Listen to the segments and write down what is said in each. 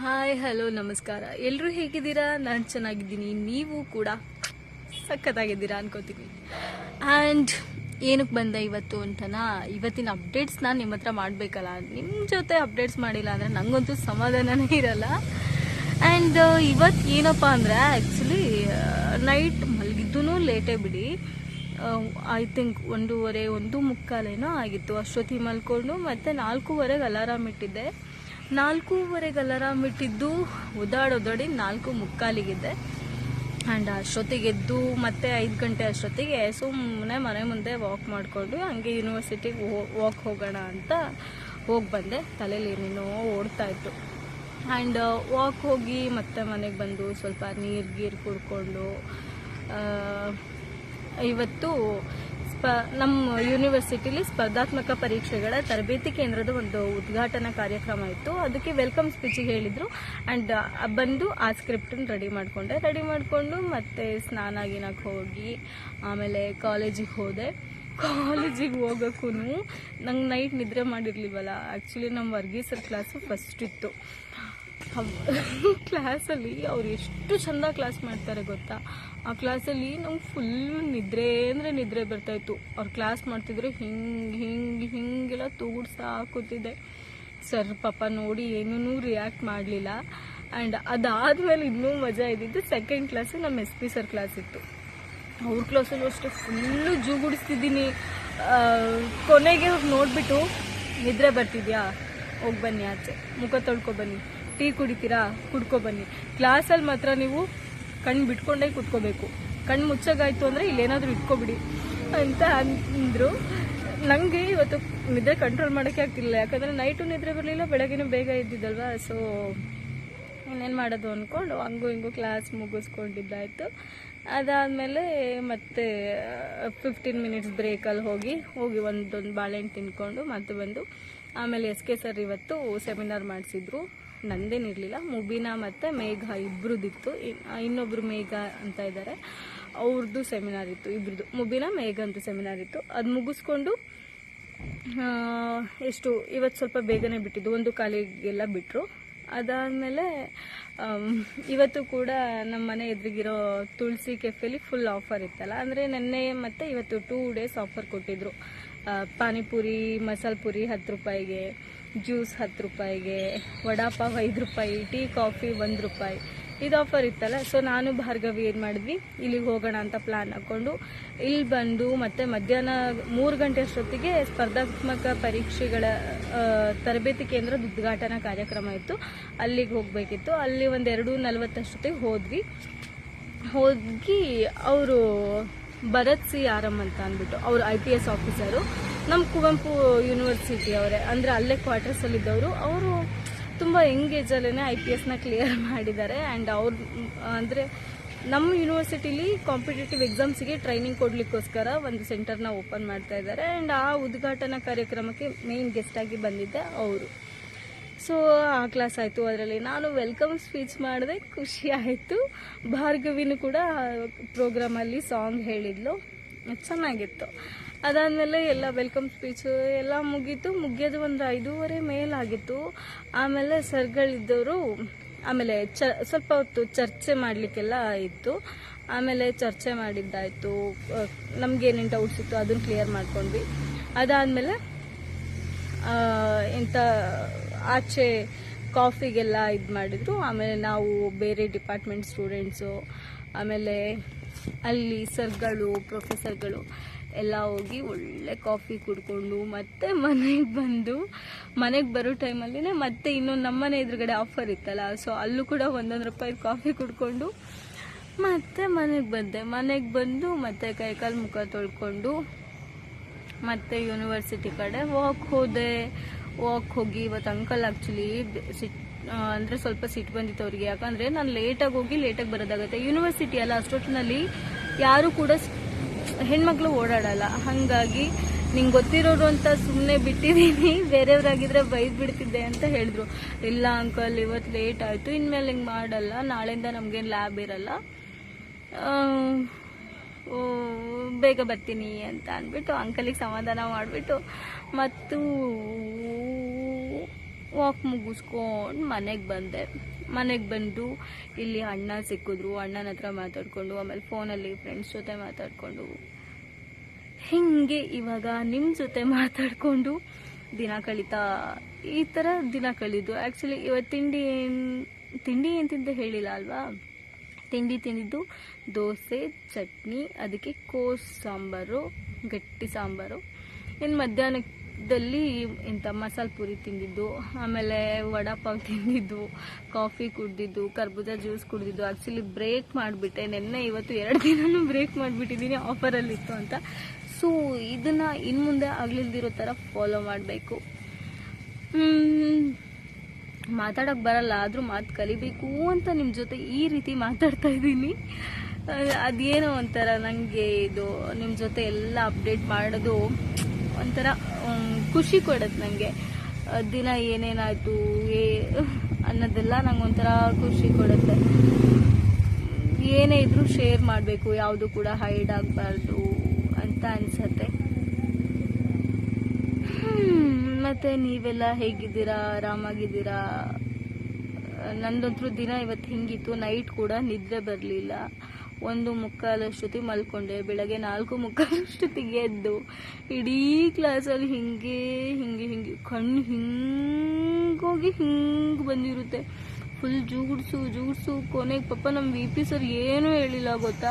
Hi, hello, ನಮಸ್ಕಾರ. ಎಲ್ಲರೂ ಹೇಗಿದ್ದೀರಾ? ನಾನು ಚೆನ್ನಾಗಿದ್ದೀನಿ. ನೀವು ಕೂಡ ಸಖತ್ತಾಗಿದ್ದೀರಾ ಅನ್ಕೋತೀನಿ. ಆ್ಯಂಡ್ ಏನಕ್ಕೆ ಬಂದೆ ಇವತ್ತು ಅಂತನಾ? ಇವತ್ತಿನ ಅಪ್ಡೇಟ್ಸ್ನ ನಿಮ್ಮ ಹತ್ರ ಮಾಡಬೇಕಲ್ಲ. ನಿಮ್ಮ ಜೊತೆ ಅಪ್ಡೇಟ್ಸ್ ಮಾಡಿಲ್ಲ ಅಂದರೆ ನನಗಂತೂ ಸಮಾಧಾನನೇ ಇರಲ್ಲ. ಆ್ಯಂಡ್ ಇವತ್ತು ಏನಪ್ಪ ಅಂದರೆ ಆ್ಯಕ್ಚುಲಿ ನೈಟ್ ಮಲಗಿದ್ದೂ ಲೇಟೇ ಬಿಡಿ. ಐ ಥಿಂಕ್ ಒಂದೂವರೆ, ಒಂದು ಮುಕ್ಕಾಲೇನೋ ಆಗಿತ್ತು. ಅಷ್ಟೊತ್ತಿಗೆ ಮಲ್ಕೊಂಡು ಮತ್ತು ನಾಲ್ಕೂವರೆಗೆ ಅಲಾರಾಮ್ ಇಟ್ಟಿದ್ದೆ. ನಾಲ್ಕೂವರೆಗೆ ಅಲಾರಾಮ್ ಇಟ್ಟಿದ್ದು ಒದಾಡೊದಾಡಿ ನಾಲ್ಕು ಮುಕ್ಕಾಲಿಗಿದ್ದೆ ಆ್ಯಂಡ್ ಅಷ್ಟೊತ್ತಿಗೆ ಎದ್ದು ಮತ್ತೆ ಐದು ಗಂಟೆ ಅಷ್ಟೊತ್ತಿಗೆ ಸುಮ್ಮನೆ ಮನೆ ಮುಂದೆ ವಾಕ್ ಮಾಡಿಕೊಂಡು ಹಂಗೆ ಯೂನಿವರ್ಸಿಟಿಗೆ ವಾಕ್ ಹೋಗೋಣ ಅಂತ ಹೋಗಿ ಬಂದೆ. ತಲೆಯಲ್ಲಿ ಏನೇನೋ ಓಡ್ತಾ ಇತ್ತು. ಆ್ಯಂಡ್ ವಾಕ್ ಹೋಗಿ ಮತ್ತೆ ಮನೆಗೆ ಬಂದು ಸ್ವಲ್ಪ ನೀರು ಗೀರು ಕುಡ್ಕೊಂಡು ಇವತ್ತು ಸ್ಪ ನಮ್ಮ ಯೂನಿವರ್ಸಿಟಿಲಿ ಸ್ಪರ್ಧಾತ್ಮಕ ಪರೀಕ್ಷೆಗಳ ತರಬೇತಿ ಕೇಂದ್ರದ ಒಂದು ಉದ್ಘಾಟನಾ ಕಾರ್ಯಕ್ರಮ ಇತ್ತು. ಅದಕ್ಕೆ ವೆಲ್ಕಮ್ ಸ್ಪೀಚಿಗೆ ಹೇಳಿದರು. ಆ್ಯಂಡ್ ಬಂದು ಆ ಸ್ಕ್ರಿಪ್ಟನ್ನು ರೆಡಿ ಮಾಡಿಕೊಂಡೆ. ರೆಡಿ ಮಾಡಿಕೊಂಡು ಮತ್ತೆ ಸ್ನಾನ ಗಿನಕ್ಕೆ ಹೋಗಿ, ಆಮೇಲೆ ಕಾಲೇಜಿಗೆ ಹೋದೆ. ಕಾಲೇಜಿಗೆ ಹೋಗೋಕ್ಕೂ ನಂಗೆ ನೈಟ್ ನಿದ್ರೆ ಮಾಡಿರ್ಲಿಲ್ವಲ್ಲ ಆ್ಯಕ್ಚುಲಿ ನಮ್ಮ ವರ್ಗೀಸರ್ ಕ್ಲಾಸು ಫಸ್ಟ್ ಇತ್ತು. ಕ್ಲಾಸಲ್ಲಿ ಅವ್ರು ಎಷ್ಟು ಚಂದ ಕ್ಲಾಸ್ ಮಾಡ್ತಾರೆ ಗೊತ್ತಾ? ಆ ಕ್ಲಾಸಲ್ಲಿ ನಂಗೆ ಫುಲ್ ನಿದ್ರೆ ಅಂದರೆ ನಿದ್ರೆ ಬರ್ತಾಯಿತ್ತು ಅವ್ರು ಕ್ಲಾಸ್ ಮಾಡ್ತಿದ್ರೆ ಹಿಂಗೆ ಹಿಂಗೆ, ಹಿಂಗೆಲ್ಲ ತೂಗುಡ್ಸಾ ಕೂತಿದ್ದೆ. ಸರ್, ಪಾಪ ನೋಡಿ ಏನೂ ರಿಯಾಕ್ಟ್ ಮಾಡಲಿಲ್ಲ. ಆ್ಯಂಡ್ ಅದಾದಮೇಲೆ ಇನ್ನೂ ಮಜಾ ಇದ್ದಿದ್ದು ಸೆಕೆಂಡ್ ಕ್ಲಾಸು ನಮ್ಮ ಎಸ್ ಪಿ ಸರ್ ಕ್ಲಾಸ್ ಇತ್ತು. ಅವ್ರ ಕ್ಲಾಸಲ್ಲೂ ಅಷ್ಟೇ ಫುಲ್ಲು ಜೂಗುಡಿಸ್ತಿದ್ದೀನಿ. ಕೊನೆಗೆ ನೋಡಿಬಿಟ್ಟು, ನಿದ್ರೆ ಬರ್ತಿದ್ಯಾ? ಹೋಗಿ ಬನ್ನಿ ಆಚೆ. ಮುಖ ತೊಳ್ಕೊ ಬನ್ನಿ. ಟೀ ಕುಡಿತೀರಾ? ಕುಡ್ಕೊ ಬನ್ನಿ. ಕ್ಲಾಸಲ್ಲಿ ಮಾತ್ರ ನೀವು ಕಣ್ಣು ಬಿಟ್ಕೊಂಡೇ ಕುತ್ಕೋಬೇಕು. ಕಣ್ಣು ಮುಚ್ಚಗಾಯಿತು ಅಂದರೆ ಇಲ್ಲೇನಾದರೂ ಇಟ್ಕೊಬಿಡಿ ಅಂತ ಅಂದರು. ನನಗೆ ಇವತ್ತು ನಿದ್ರೆ ಕಂಟ್ರೋಲ್ ಮಾಡೋಕ್ಕೆ ಆಗ್ತಿಲ್ಲ ಯಾಕಂದರೆ ನೈಟು ನಿದ್ರೆ ಬರಲಿಲ್ಲ, ಬೆಳಗ್ಗೆನೂ ಬೇಗ ಇದ್ದಿದ್ದಲ್ವಾ ಸೊ ಇನ್ನೇನು ಮಾಡೋದು ಅಂದ್ಕೊಂಡು ಹಂಗೂ ಹಿಂಗೂ ಕ್ಲಾಸ್ ಮುಗಿಸ್ಕೊಂಡಿದ್ದಾಯಿತು. ಅದಾದಮೇಲೆ ಮತ್ತೆ ಫಿಫ್ಟೀನ್ ಮಿನಿಟ್ಸ್ ಬ್ರೇಕಲ್ಲಿ ಹೋಗಿ ಹೋಗಿ ಒಂದೊಂದು ಬಾಳೆಹಣ್ಣು ತಿನ್ಕೊಂಡು ಮತ್ತೆ ಬಂದು, ಆಮೇಲೆ ಎಸ್ ಕೆ ಸರ್ ಇವತ್ತು ಸೆಮಿನಾರ್ ಮಾಡಿಸಿದ್ರು. ನಂದೇನಿರಲಿಲ್ಲ ಮುಬೀನಾ ಮತ್ತು ಮೇಘ ಇಬ್ಬರದಿತ್ತು ಇನ್ನೊಬ್ರು ಮೇಘ ಅಂತ ಇದ್ದಾರೆ ಅವ್ರದ್ದು ಸೆಮಿನಾರ್ ಇತ್ತು ಇಬ್ರದ್ದು ಮುಬೀನಾ, ಮೇಘ ಅಂತ ಸೆಮಿನಾರ್ ಇತ್ತು. ಅದು ಮುಗಿಸ್ಕೊಂಡು ಎಷ್ಟು ಇವತ್ತು ಸ್ವಲ್ಪ ಬೇಗನೆ ಬಿಟ್ಟಿದ್ದು. ಒಂದು ಕಾಲಿಗೆಲ್ಲ ಬಿಟ್ಟರು ಅದಾದಮೇಲೆ ಇವತ್ತು ಕೂಡ ನಮ್ಮ ಮನೆ ಎದುರಿಗಿರೋ ತುಳಸಿ ಕೆಫೆಲಿ ಫುಲ್ ಆಫರ್ ಇತ್ತಲ್ಲ. ಅಂದರೆ ನೆನ್ನೆ ಮತ್ತು ಇವತ್ತು ಟೂ ಡೇಸ್ ಆಫರ್ ಕೊಟ್ಟಿದ್ರು. ಪಾನಿಪುರಿ, ಮಸಾಲೆ ಪುರಿ ಹತ್ತು ರೂಪಾಯಿಗೆ. ಜ್ಯೂಸ್ ಹತ್ತು ರೂಪಾಯಿಗೆ, ವಡಾಪಾವ್ ಐದು ರೂಪಾಯಿ, ಟೀ, ಕಾಫಿ ಒಂದು ರೂಪಾಯಿ. ಇದು ಆಫರ್ ಇತ್ತಲ್ಲ ಸೊ ನಾನು ಭಾರ್ಗವಿ ಏನು ಮಾಡಿದ್ವಿ, ಇಲ್ಲಿಗೆ ಹೋಗೋಣ ಅಂತ ಪ್ಲಾನ್ ಹಾಕ್ಕೊಂಡು ಇಲ್ಲಿ ಬಂದು ಮತ್ತೆ ಮಧ್ಯಾಹ್ನ ಮೂರು ಗಂಟೆ ಅಷ್ಟೊತ್ತಿಗೆ ಸ್ಪರ್ಧಾತ್ಮಕ ಪರೀಕ್ಷೆಗಳ ತರಬೇತಿ ಕೇಂದ್ರದ ಉದ್ಘಾಟನಾ ಕಾರ್ಯಕ್ರಮ ಇತ್ತು. ಅಲ್ಲಿಗೆ ಹೋಗಬೇಕಿತ್ತು. ಅಲ್ಲಿ ಒಂದು ಎರಡು ನಲ್ವತ್ತಷ್ಟೊತ್ತಿಗೆ ಹೋದ್ವಿ. ಹೋಗಿ ಅವರು ಭರತ್ ಸಿ ಆರಮ್ ಅಂತ ಅಂದ್ಬಿಟ್ಟು, ಅವರು ಐ ಪಿ ಎಸ್ ಆಫೀಸರು ನಮ್ಮ ಕುವೆಂಪು ಯೂನಿವರ್ಸಿಟಿ ಅವರೇ, ಅಂದರೆ ಅಲ್ಲೇ ಕ್ವಾರ್ಟರ್ಸಲ್ಲಿದ್ದವರು ಅವರು ತುಂಬ ಯಂಗ್ ಏಜಲ್ಲೇ ಐ ಪಿ ಎಸ್ನ ಕ್ಲಿಯರ್ ಮಾಡಿದ್ದಾರೆ. ಆ್ಯಂಡ್ ಅವ್ರು, ಅಂದರೆ ನಮ್ಮ ಯೂನಿವರ್ಸಿಟಿಲಿ ಕಾಂಪಿಟೇಟಿವ್ ಎಕ್ಸಾಮ್ಸಿಗೆ ಟ್ರೈನಿಂಗ್ ಕೊಡಲಿಕ್ಕೋಸ್ಕರ ಒಂದು ಸೆಂಟರ್ನ ಓಪನ್ ಮಾಡ್ತಾ ಇದ್ದಾರೆ. ಆ್ಯಂಡ್ ಆ ಉದ್ಘಾಟನಾ ಕಾರ್ಯಕ್ರಮಕ್ಕೆ ಮೇನ್ ಗೆಸ್ಟಾಗಿ ಬಂದಿದ್ದೆ ಅವರು. ಸೊ ಆ ಕ್ಲಾಸ್ ಆಯಿತು ಅದರಲ್ಲಿ. ನಾನು ವೆಲ್ಕಮ್ ಸ್ಪೀಚ್ ಮಾಡಿದೆ, ಖುಷಿ ಆಯಿತು. ಭಾರ್ಗವಿನೂ ಕೂಡ ಪ್ರೋಗ್ರಾಮಲ್ಲಿ ಸಾಂಗ್ ಹೇಳಿದ್ಲು. ಚೆನ್ನಾಗಿತ್ತು. ಅದಾದಮೇಲೆ ಎಲ್ಲ ವೆಲ್ಕಮ್ ಸ್ಪೀಚು ಎಲ್ಲ ಮುಗೀತು. ಮುಗಿಯೋದು ಒಂದು ಐದೂವರೆ ಮೇಲಾಗಿತ್ತು. ಆಮೇಲೆ ಸರ್ಗಳಿದ್ದವರು ಆಮೇಲೆ ಚ, ಸ್ವಲ್ಪ ಹೊತ್ತು ಚರ್ಚೆ ಮಾಡಲಿಕ್ಕೆಲ್ಲ ಇತ್ತು. ಆಮೇಲೆ ಚರ್ಚೆ ಮಾಡಿದ್ದಾಯಿತು. ನಮಗೇನೇನು ಡೌಟ್ಸ್ ಇತ್ತು ಅದನ್ನು ಕ್ಲಿಯರ್ ಮಾಡ್ಕೊಂಡ್ವಿ. ಅದಾದಮೇಲೆ ಎಂಥ ಆಚೆ ಕಾಫಿಗೆಲ್ಲ ಇದು ಮಾಡಿದ್ರು. ಆಮೇಲೆ ನಾವು ಬೇರೆ ಡಿಪಾರ್ಟ್ಮೆಂಟ್ ಸ್ಟೂಡೆಂಟ್ಸು ಆಮೇಲೆ ಅಲ್ಲಿ ಸರ್ಗಳು ಪ್ರೊಫೆಸರ್ಗಳು ಎಲ್ಲ ಹೋಗಿ ಒಳ್ಳೆ ಕಾಫಿ ಕುಡ್ಕೊಂಡು ಮತ್ತೆ ಮನೆಗೆ ಬಂದು, ಮನೆಗೆ ಬರೋ ಟೈಮಲ್ಲಿನೇ ಮತ್ತೆ ಇನ್ನೊಂದು ನಮ್ಮನೆ ಎದುರುಗಡೆ ಆಫರ್ ಇತ್ತಲ್ಲ ಸೊ ಅಲ್ಲೂ ಕೂಡ ಒಂದೊಂದು ರೂಪಾಯಿ ಕಾಫಿ ಕುಡ್ಕೊಂಡು ಮತ್ತೆ ಮನೆಗೆ ಬಂದೆ. ಮನೆಗೆ ಬಂದು ಮತ್ತೆ ಕೈಕಾಲು ಮುಖ ತೊಳ್ಕೊಂಡು ಮತ್ತೆ ಯೂನಿವರ್ಸಿಟಿ ಕಡೆ ವಾಕ್ ಹೋದೆ. ವಾಕ್ ಹೋಗಿ ಇವತ್ತು ಅಂಕಲ್ ಆ್ಯಕ್ಚುಲಿ ಸಿಟ್ ಅಂದರೆ ಸ್ವಲ್ಪ ಸಿಟ್ಟು ಬಂದಿತ್ತು ಅವರಿಗೆ. ಯಾಕಂದರೆ ನಾನು ಲೇಟಾಗಿ ಹೋಗಿ ಲೇಟಾಗಿ ಬರೋದಾಗುತ್ತೆ. ಯೂನಿವರ್ಸಿಟಿ ಅಲ್ಲ ಅಷ್ಟೊತ್ತಿನಲ್ಲಿ ಯಾರು ಕೂಡ ಹೆಣ್ಮಕ್ಳು ಓಡಾಡಲ್ಲ. ಹಾಗಾಗಿ ನಿಂಗೆ ಗೊತ್ತಿರೋರು ಅಂತ ಸುಮ್ಮನೆ ಬಿಟ್ಟಿದ್ದೀನಿ ಬೇರೆಯವ್ರಾಗಿದ್ರೆ ಬೈದು ಬಿಡ್ತಿದ್ದೆ ಅಂತ ಹೇಳಿದ್ರು. ಇಲ್ಲ ಅಂಕಲ್ ಇವತ್ತು ಲೇಟ್ ಆಯಿತು. ಇನ್ಮೇಲೆ ಹಿಂಗೆ ಮಾಡಲ್ಲ. ನಾಳೆಯಿಂದ ನಮಗೇನು ಲ್ಯಾಬ್ ಇರಲ್ಲ. ಬೇಗ ಬರ್ತೀನಿ ಅಂತ ಅಂದ್ಬಿಟ್ಟು ಅಂಕಲಿಗೆ ಸಮಾಧಾನ ಮಾಡಿಬಿಟ್ಟು, ಮತ್ತು ವಾಕ್ ಮುಗಿಸ್ಕೊಂಡು ಮನೆಗೆ ಬಂದೆ. ಮನೆಗೆ ಬಂದು ಇಲ್ಲಿ ಅಣ್ಣ ಸಿಕ್ಕಿದ್ರು. ಅಣ್ಣನ ಹತ್ರ ಮಾತಾಡಿಕೊಂಡು, ಆಮೇಲೆ ಫೋನಲ್ಲಿ ಫ್ರೆಂಡ್ಸ್ ಜೊತೆ ಮಾತಾಡಿಕೊಂಡು. ಹಿಂಗೆ ಇವಾಗ ನಿಮ್ಮ ಜೊತೆ ಮಾತಾಡಿಕೊಂಡು ದಿನ ಕಳೀತಾ, ಈ ಥರ ದಿನ ಕಳೀದು. ಆ್ಯಕ್ಚುಲಿ ಇವತ್ತು ತಿಂಡಿ ಏನು ತಿಂಡಿ ಏನು ತಿಂದೆ ಹೇಳಿಲ್ಲ ಅಲ್ವಾ? ತಿಂಡಿ ತಿಂದಿದ್ದು ದೋಸೆ, ಚಟ್ನಿ, ಅದಕ್ಕೆ ಕೋಸ್ ಸಾಂಬಾರು, ಗಟ್ಟಿ ಸಾಂಬಾರು. ಇನ್ನು ಮಧ್ಯಾಹ್ನದಲ್ಲಿ ಇಂಥ ಮಸಾಲೆ ಪೂರಿ ತಿಂದಿದ್ದು, ಆಮೇಲೆ ವಡಾಪಾವ್ ತಿಂದಿದ್ದು, ಕಾಫಿ ಕುಡ್ದಿದ್ದು, ಕರ್ಬೂಜ ಜ್ಯೂಸ್ ಕುಡ್ದಿದ್ದು ಆ್ಯಕ್ಚುಲಿ ಬ್ರೇಕ್ ಮಾಡಿಬಿಟ್ಟೆ. ನಿನ್ನೆ ಇವತ್ತು ಎರಡು ದಿನನೂ ಬ್ರೇಕ್ ಮಾಡಿಬಿಟ್ಟಿದ್ದೀನಿ ಆಫರಲ್ಲಿತ್ತು ಅಂತ. ಸೊ ಇದನ್ನು ಇನ್ನು ಮುಂದೆ ಆಗ್ಲಿಲ್ದಿರೋ ಥರ ಫಾಲೋ ಮಾಡಬೇಕು. ಮಾತಾಡೋಕೆ ಬರಲ್ಲ, ಆದರೂ ಮಾತು ಕಲಿಬೇಕು ಅಂತ ನಿಮ್ಮ ಜೊತೆ ಈ ರೀತಿ ಮಾತಾಡ್ತಾ ಇದ್ದೀನಿ ಅದೇನೋ ಒಂಥರ ನನಗೆ ಇದು ನಿಮ್ಮ ಜೊತೆ ಎಲ್ಲ ಅಪ್ಡೇಟ್ ಮಾಡೋದು ಒಂಥರ ಖುಷಿ ಕೊಡುತ್ತೆ ನನಗೆ ದಿನ ಏನೇನಾಯಿತು, ಏ, ಅನ್ನೋದೆಲ್ಲ ನಂಗೆ ಒಂಥರ ಖುಷಿ ಕೊಡುತ್ತೆ. ಏನೇ ಇದ್ರೂ ಶೇರ್ ಮಾಡಬೇಕು, ಯಾವುದು ಕೂಡ ಹೈಡ್ ಆಗಬಾರ್ದು ಅಂತ ಅನ್ಸತ್ತೆ. ಮತ್ತೆ ನೀವೆಲ್ಲ ಹೇಗಿದ್ದೀರಾ? ಆರಾಮಾಗಿದ್ದೀರಾ? ನಂದಂತೂ ದಿನ ಇವತ್ತು ಹಿಂಗಿತ್ತು, ನೈಟ್ ಕೂಡ ನಿದ್ರೆ ಬರಲಿಲ್ಲ. ಒಂದು ಮುಕ್ಕಾಲಷ್ಟೊತ್ತಿಗೆ ಮಲ್ಕೊಂಡೆ. ಬೆಳಗ್ಗೆ ನಾಲ್ಕು ಮುಕ್ಕಾಲಷ್ಟೊತ್ತಿಗೆ ಎದ್ದು ಇಡೀ ಕ್ಲಾಸಲ್ಲಿ ಹಿಂಗೆ ಹಿಂಗೆ ಹಿಂಗೆ, ಕಣ್ಣು ಹಿಂಗೋಗಿ ಹಿಂಗೆ ಬಂದಿರುತ್ತೆ. ಫುಲ್ ಜೂಗುಡ್ಸು ಜೂಗುಡ್ಸು ಕೊನೆಗೆ ಪಾಪ ನಮ್ಮ ವಿ ಪಿ ಸರ್ ಏನೂ ಹೇಳಿಲ್ಲ ಗೊತ್ತಾ?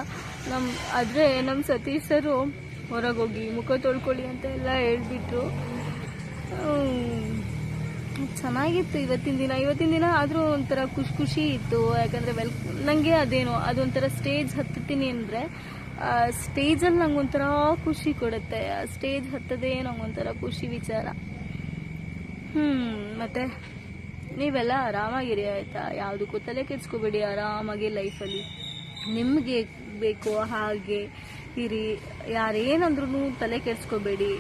ನಮ್ಮ ಆದರೆ ನಮ್ಮ ಸತೀಶ್ ಸರು ಹೊರಗೋಗಿ ಮುಖ ತೊಳ್ಕೊಳ್ಳಿ ಅಂತ ಎಲ್ಲ ಹೇಳ್ಬಿಟ್ರು. ಚೆನ್ನಾಗಿತ್ತು ಇವತ್ತಿನ ದಿನ. ಇವತ್ತಿನ ದಿನ ಆದರೂ ಒಂಥರ ಖುಷಿ ಖುಷಿ ಇತ್ತು. ಯಾಕಂದರೆ ವೆಲ್ ನನಗೆ ಅದೇನು ಅದೊಂಥರ ಸ್ಟೇಜ್ ಹತ್ತುತ್ತೀನಿ ಅಂದರೆ ಸ್ಟೇಜಲ್ಲಿ ನಂಗೆ ಒಂಥರ ಖುಷಿ ಕೊಡುತ್ತೆ. ಸ್ಟೇಜ್ ಹತ್ತದೇ ನಂಗೊಂಥರ ಖುಷಿ ವಿಚಾರ. ಹ್ಞೂ ಮತ್ತು ನೀವೆಲ್ಲ ಆರಾಮಾಗಿರಿ ಆಯಿತಾ? ಯಾವುದಕ್ಕೂ ತಲೆ ಕೆಡ್ಸ್ಕೋಬೇಡಿ ಆರಾಮಾಗಿ ಲೈಫಲ್ಲಿ ನಿಮಗೆ ಬೇಕೋ ಹಾಗೆ ಇರಿ. ಯಾರೇನಂದ್ರೂ ತಲೆ ಕೆಡ್ಸ್ಕೊಬೇಡಿ.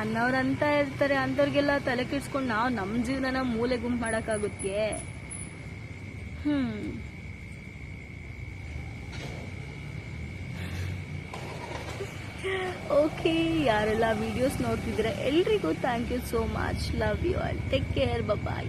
ಅನ್ನೋರು ಅಂತ ಇರ್ತಾರೆ ಅಂಥವ್ರಿಗೆಲ್ಲ ತಲೆ ಕೆಡ್ಸ್ಕೊಂಡು ನಾವು ನಮ್ಮ ಜೀವನನ ಮೂಲೆ ಗುಂಪು ಮಾಡೋಕ್ಕಾಗುತ್ತೆ. ಹ್ಞೂ ಓಕೆ, ಯಾರೆಲ್ಲ ವಿಡಿಯೋಸ್ ನೋಡ್ತಿದ್ರೆ ಎಲ್ರಿಗೂ thank you so much love you all take care bye